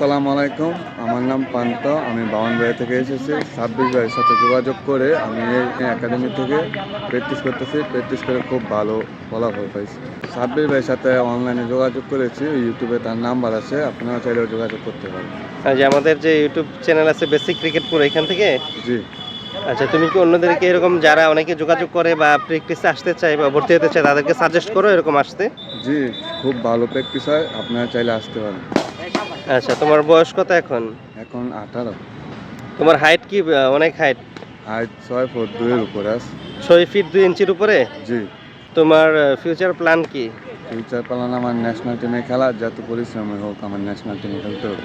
আসসালামু আলাইকুম। আমার নাম পান্ত আমি বাউনবাড়ি থেকে এসেছি। সাব্বির ভাইয়ের সাথে যোগাযোগ করে আমি এই একাডেমি থেকে প্র্যাকটিস করতেছি। প্র্যাকটিস করে খুব ভালো ফলাফল পাইছি। সাব্বির ভাইয়ের সাথে অনলাইনে যোগাযোগ করেছি। ইউটিউবে তার নাম্বার আছে। আপনারা চাইলেও যোগাযোগ করতে পারেন। আর যে আমাদের যে ইউটিউব চ্যানেল আছে বেসিক ক্রিকেট পুরো এখান থেকে? জি। আচ্ছা তুমি কি অন্যদেরকে এরকম যারা অনেকে যোগাযোগ করে বা প্র্যাকটিসে আসতে চায় বা ভর্তি হতে চায় তাদেরকে সাজেস্ট করো এরকম আসতে? জি খুব ভালো প্র্যাকটিস হয়। আপনারা চাইলে আসতে পারেন। আচ্ছা তোমার বয়স কত এখন? এখন আঠারো। তোমার হাইট কি অনেক হাইট হাইট ছয় ফুট দুইয়ের উপরে আছে ছয় ফিট দুই ইঞ্চির উপরে? জি। তোমার ফিউচার প্ল্যান কি? ফিউচার প্ল্যান আমার ন্যাশনাল টিমে খেলা যত পরিশ্রমী হোক আমার ন্যাশনাল টিমে খেলতে হবে।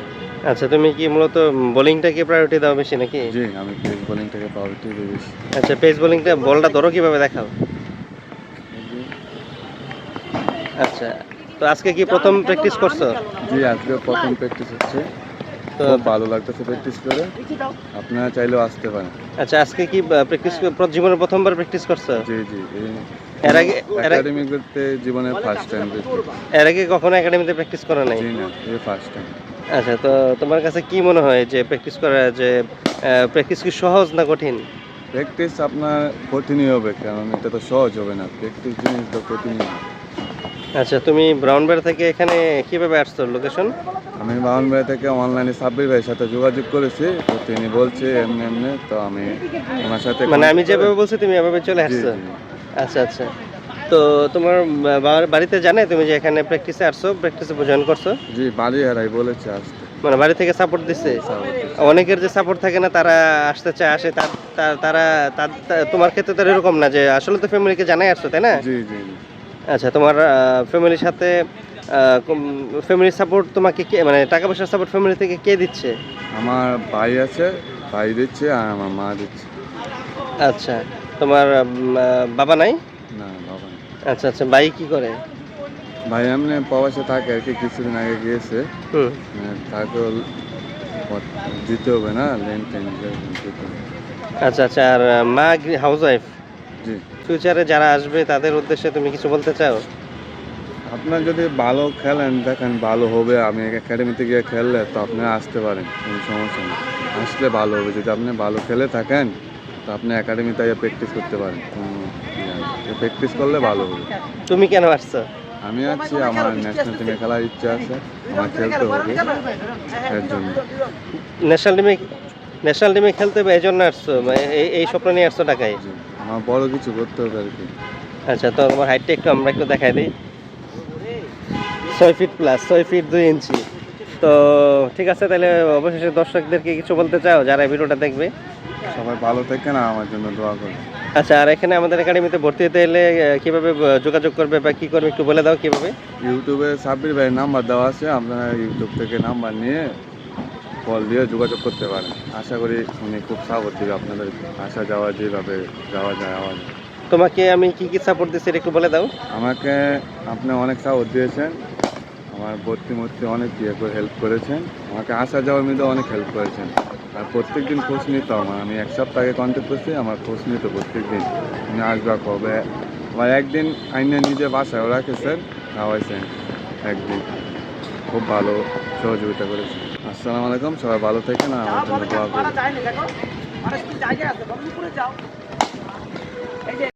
আচ্ছা তুমি কি মূলত বোলিংটাকে প্রায়োরিটি দাও বেশি নাকি? জি আমি পেস বোলিং থেকে পাওয়ারটি দিয়েছি আচ্ছা পেস বোলিংটা বলটা ধরো কীভাবে দেখাও। আচ্ছা তো আজকে কি প্রথম প্র্যাকটিস করছ? জি আজকে প্রথম প্র্যাকটিস হচ্ছে। তো ভালো লাগতেছে প্র্যাকটিস করে। আপনারা চাইলেও আসতে পারেন। আচ্ছা আজকে কি প্র্যাকটিস জীবনে প্রথমবার প্র্যাকটিস করছ? জি জি এর আগে একাডেমি করতে জীবনে ফার্স্ট টাইম এর আগে কখনো একাডেমিতে প্র্যাকটিস করা নাই? জি না এই ফার্স্ট টাইম আচ্ছা তো তোমার কাছে কি মনে হয় যে প্র্যাকটিস করা যে প্র্যাকটিস কি সহজ না কঠিন? প্র্যাকটিস আপনার কঠিনই হবে কারণ এটা তো সহজ হবে না। প্র্যাকটিস জিনিস তো কঠিনই হবে। আচ্ছা তুমি ব্রাউনবের থেকে এখানে কীভাবে আসছো? লোকেশন আমি বাউনবাড়ি থেকে অনলাইনে সাব্বির ভাইয়ের সাথে যোগাযোগ করেছি তো তিনি বলছে এমনি এমনি তো আমি ওনার সাথে মানে আমি যেভাবে বলছি তুমি এভাবে চলে আসছো? আচ্ছা আচ্ছা। তো তোমার বাড়িতে জানে তুমি যে এখানে প্র্যাকটিসে আসছো প্র্যাকটিসে জয়েন করছ? জি বাড়ি হারাই বলেছে আসতে। মানে বাড়ি থেকে সাপোর্ট দিচ্ছে? অনেকের যে সাপোর্ট থাকে না তারা আসতে চায় আসে তার- তোমার ক্ষেত্রে তো এরকম না যে আসলে তো ফ্যামিলিকে জানাই আসছো তাই না? জি জি। আচ্ছা তোমার ফ্যামিলির সাথে ফ্যামিলির সাপোর্ট তোমাকে কে মানে টাকা পয়সার সাপোর্ট ফ্যামিলি থেকে কে দিচ্ছে? আমার ভাই আছে ভাই দিচ্ছে আর আমার মা দিচ্ছে। আচ্ছা তোমার বাবা নাই? না বাবা না। আচ্ছা আচ্ছা ভাই কি করে? ভাই এমনি প্রবাসে থাকে আর কি কিছুদিন আগে গিয়েছে। মানে তাকেও দিতে হবে না লেন টেন আচ্ছা আচ্ছা আর মা হাউস ওয়াইফ ফিউচারে যারা আসবে তাদের উদ্দেশ্যে তুমি কিছু বলতে চাও? আপনার যদি ভালো খেলেন দেখেন ভালো হবে আমি একাডেমিতে গিয়ে খেললে তো আপনি আসতে পারেন কোনো সমস্যা নেই। আসলে ভালো হবে যদি আপনি ভালো খেলে থাকেন তো আপনি একাডেমিতে গিয়ে প্র্যাকটিস করতে পারেন প্র্যাকটিস করলে ভালো হবে। তুমি কেন আসছো? আমি আছি আমার ন্যাশনাল টিমে খেলার ইচ্ছা আছে আমার খেলতে হবে। এর জন্য। ন্যাশনাল টিমে ন্যাশনাল টিমে খেলতে হবে এই জন্য আসছো? মানে এই স্বপ্ন নিয়ে আসছো ঢাকায়? আমার বড় কিছু করতে হবে আর কি। আচ্ছা তো তোমার হাইটটা একটু আমরা একটু দেখাই দিই। ছয় ফিট প্লাস ছয় ফিট দুই ইঞ্চি তো ঠিক আছে তাহলে অবশেষে দর্শকদেরকে কিছু বলতে চাও যারা ভিডিওটা দেখবে? সবাই ভালো থাকেন আর আমার জন্য দোয়া করবেন আচ্ছা আর এখানে আমাদের একাডেমিতে ভর্তি হতে এলে কীভাবে যোগাযোগ করবে বা কি করবে একটু বলে দাও কীভাবে? ইউটিউবে সাব্বির ভাইয়ের নাম্বার দেওয়া আছে আপনারা ইউটিউব থেকে নাম্বার নিয়ে কল দিয়ে যোগাযোগ করতে পারেন। আশা করি উনি খুব সাপোর্ট দেবে আপনাদের আসা যাওয়া যেভাবে যাওয়া যায় যায়। তোমাকে আমি কি কি সাপোর্ট এটা একটু বলে দাও। আমাকে আপনি অনেক সাপোর্ট দিয়েছেন আমার ভর্তি মর্তি অনেক ইয়ে করে হেল্প করেছেন আমাকে আসা যাওয়ার মধ্যে অনেক হেল্প করেছেন। আর প্রত্যেক দিন খোঁজ নিত আমার আমি এক সপ্তাহ আগে কন্ট্যাক্ট করছি আমার খোঁজ নিত প্রত্যেক দিন উনি আসবা কবে? আবার একদিন আইনে নিজে বাসায় রাখেছেন খাওয়াইছেন একদিন। খুব ভালো সহযোগিতা করেছেন। আসসালামু আলাইকুম সবাই ভালো থাকেন আর আমার জন্য দোয়া করবেন।